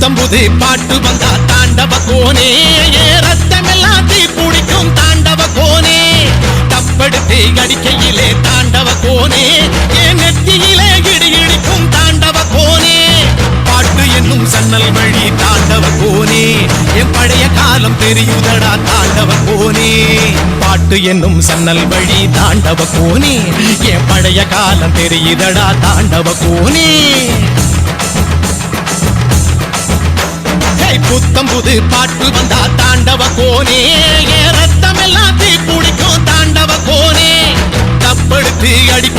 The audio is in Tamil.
புத்தம்புது பாட்டு வந்தா தாண்டவ கோனே. ஏ ரத்தமெல்லாம் தீ பிடிக்கும் தாண்டவ கோனே. தப்படுத்து அடிக்கையிலே தாண்டவ கோனே. என் நெத்தியிலே இடி இடிக்கும் தாண்டவ கோனே. பாட்டு என்னும் சன்னல் வழி தாண்டவ கோனே. என் பழைய காலம் தெரியுதடா தாண்டவ கோனே. பாட்டு என்னும் சன்னல் வழி தாண்டவ கோனே. என் பழைய காலம் தெரியுதடா தாண்டவ கோனே. புத்தம் புது பாட்டு வந்தா தாண்டவ கோனே. ரத்தம் எல்லாம் தீ பிடிக்கும் தாண்டவ கோனே. தப்படுத்தி அடி